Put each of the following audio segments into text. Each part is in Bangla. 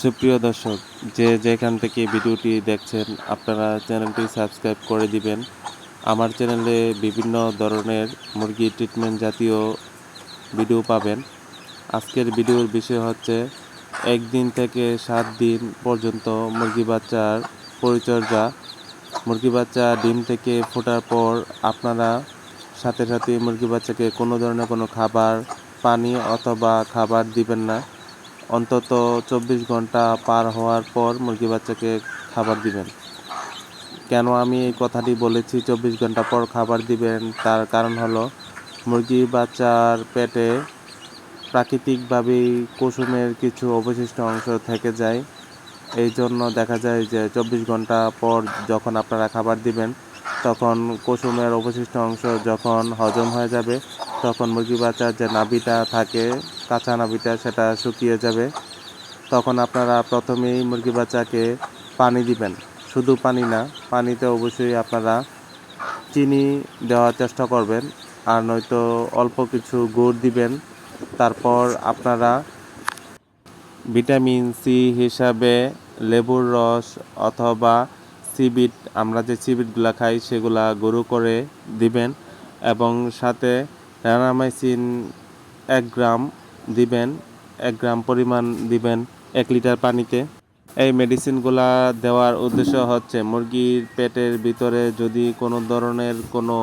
সুপ্রিয় দর্শক, যে যেখান থেকে ভিডিওটি দেখছেন, আপনারা চ্যানেলটি সাবস্ক্রাইব করে দিবেন। আমার চ্যানেলে বিভিন্ন ধরনের মুরগি ট্রিটমেন্ট জাতীয় ভিডিও পাবেন। আজকের ভিডিওর বিষয় হচ্ছে, একদিন থেকে সাত দিন পর্যন্ত মুরগি বাচ্চার পরিচর্যা। মুরগি বাচ্চা ডিম থেকে ফোটার পর আপনারা সাথে সাথে মুরগি বাচ্চাকে কোনো ধরনের কোনো খাবার, পানি অথবা খাবার দিবেন না। অন্তত চব্বিশ ঘণ্টা পার হওয়ার পর মুরগি বাচ্চাকে খাবার দিবেন। কেন আমি এই কথাটি বলেছি? চব্বিশ ঘণ্টা পর খাবার দিবেন, তার কারণ হলো মুরগি বাচ্চার পেটে প্রাকৃতিকভাবেই কুসুমের কিছু অবশিষ্ট অংশ থেকে যায়। এই জন্য দেখা যায় যে চব্বিশ ঘণ্টা পর যখন আপনারা খাবার দিবেন, তখন কুসুমের অবশিষ্ট অংশ যখন হজম হয়ে যাবে, তখন মুরগি বাচ্চার যে নাভিটা থাকে কাঁচা নাভিটা সেটা শুকিয়ে যাবে। তখন আপনারা প্রথমেই মুরগি বাচ্চাকে পানি দিবেন। শুধু পানি না, পানিতে অবশ্যই আপনারা চিনি দেওয়ার চেষ্টা করবেন। আর নয়তো অল্প কিছু গুড় দিবেন। তারপর আপনারা ভিটামিন সি হিসাবে লেবুর রস অথবা সিবিট, আমরা যে সিবিটগুলো খাই সেগুলা গুঁড়ো করে দিবেন। এবং সাথে রানামাইসিন এক গ্রাম দিবেন, এক গ্রাম পরিমাণ দিবেন, এক লিটার পানিতে। এই মেডিসিনগুলা দেওয়ার উদ্দেশ্য হচ্ছে মুরগির পেটের ভিতরে যদি কোনো ধরনের কোনো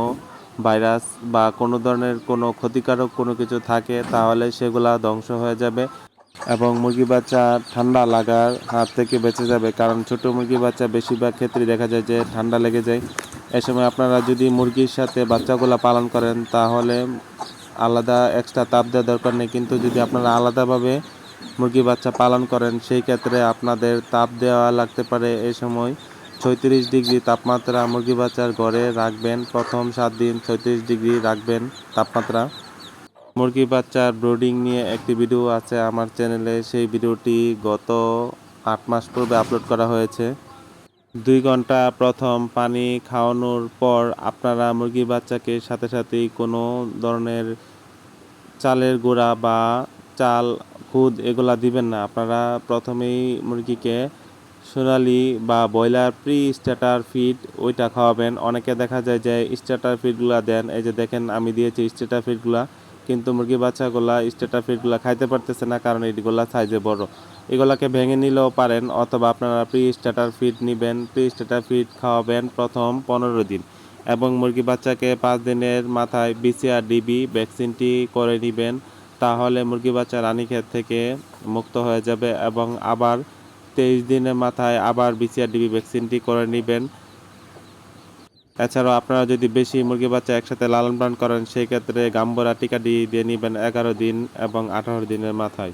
ভাইরাস বা কোনো ধরনের কোনো ক্ষতিকারক কোনো কিছু থাকে, তাহলে সেগুলা ধ্বংস হয়ে যাবে এবং মুরগি বাচ্চা ঠান্ডা লাগার হাত থেকে বেঁচে যাবে। কারণ ছোট মুরগি বাচ্চা বেশিরভাগ ক্ষেত্রে দেখা যায় যে ঠান্ডা লেগে যায়। এ সময় আপনারা যদি মুরগির সাথে বাচ্চাগুলা পালন করেন, তাহলে আলাদা এক্সট্রা তাপ দেওয়ার দরকার নেই। কিন্তু যদি আপনারা আলাদাভাবে মুরগি বাচ্চা পালন করেন, সেই ক্ষেত্রে আপনাদের তাপ দেওয়া লাগতে পারে এই সময়। ছয়ত্রিশ ডিগ্রি তাপমাত্রা মুরগি বাচ্চার ঘরে রাখবেন। প্রথম সাত দিন ছয়ত্রিশ ডিগ্রি রাখবেন তাপমাত্রা। মুরগি বাচ্চার ব্রোডিং নিয়ে একটি ভিডিও আছে আমার চ্যানেলে। সেই ভিডিওটি গত আট মাস পূর্বে আপলোড করা হয়েছে। দুই ঘণ্টা প্রথম পানি খাওয়ানোর পর আপনারা মুরগি বাচ্চাকে সাথে সাথেই কোনো ধরনের চালের গুঁড়া বা চাল, খুদ এগুলা দিবেন না। আপনারা প্রথমেই মুরগিকে সোনালি বা ব্রয়লার প্রি স্টার্টার ফিড ওইটা খাওয়াবেন। অনেকে দেখা যায় যে স্টার্টার ফিডগুলা দেন। এই যে দেখেন আমি দিয়েছি স্টার্টার ফিডগুলা কিন্তু মুরগি বাচ্চাগুলা স্টার্টার ফিডগুলা খাইতে পারতেছে না কারণ এইগুলা সাইজে বড়। এগুলাকে ভেঙে নিলেও পারেন অথবা আপনারা প্রি স্টার্টার ফিড নেবেন প্রি স্টার্টার ফিড খাওয়াবেন প্রথম পনেরো দিন। এবং মুরগি বাচ্চাকে পাঁচ দিনের মাথায় বিসিআর ডিবি ভ্যাকসিনটি করে নেবেন, তাহলে মুরগি বাচ্চা রানীক্ষেত থেকে মুক্ত হয়ে যাবে এবং আবার তেইশ দিনের মাথায় আবার বিসিআর ডিবি ভ্যাকসিনটি করে নেবেন। এছাড়াও আপনারা যদি বেশি মুরগি বাচ্চা একসাথে লালন পালন করেন, সেই ক্ষেত্রে গাম্বরা টিকাটি দিয়ে নেবেন এগারো দিন এবং আঠারো দিনের মাথায়।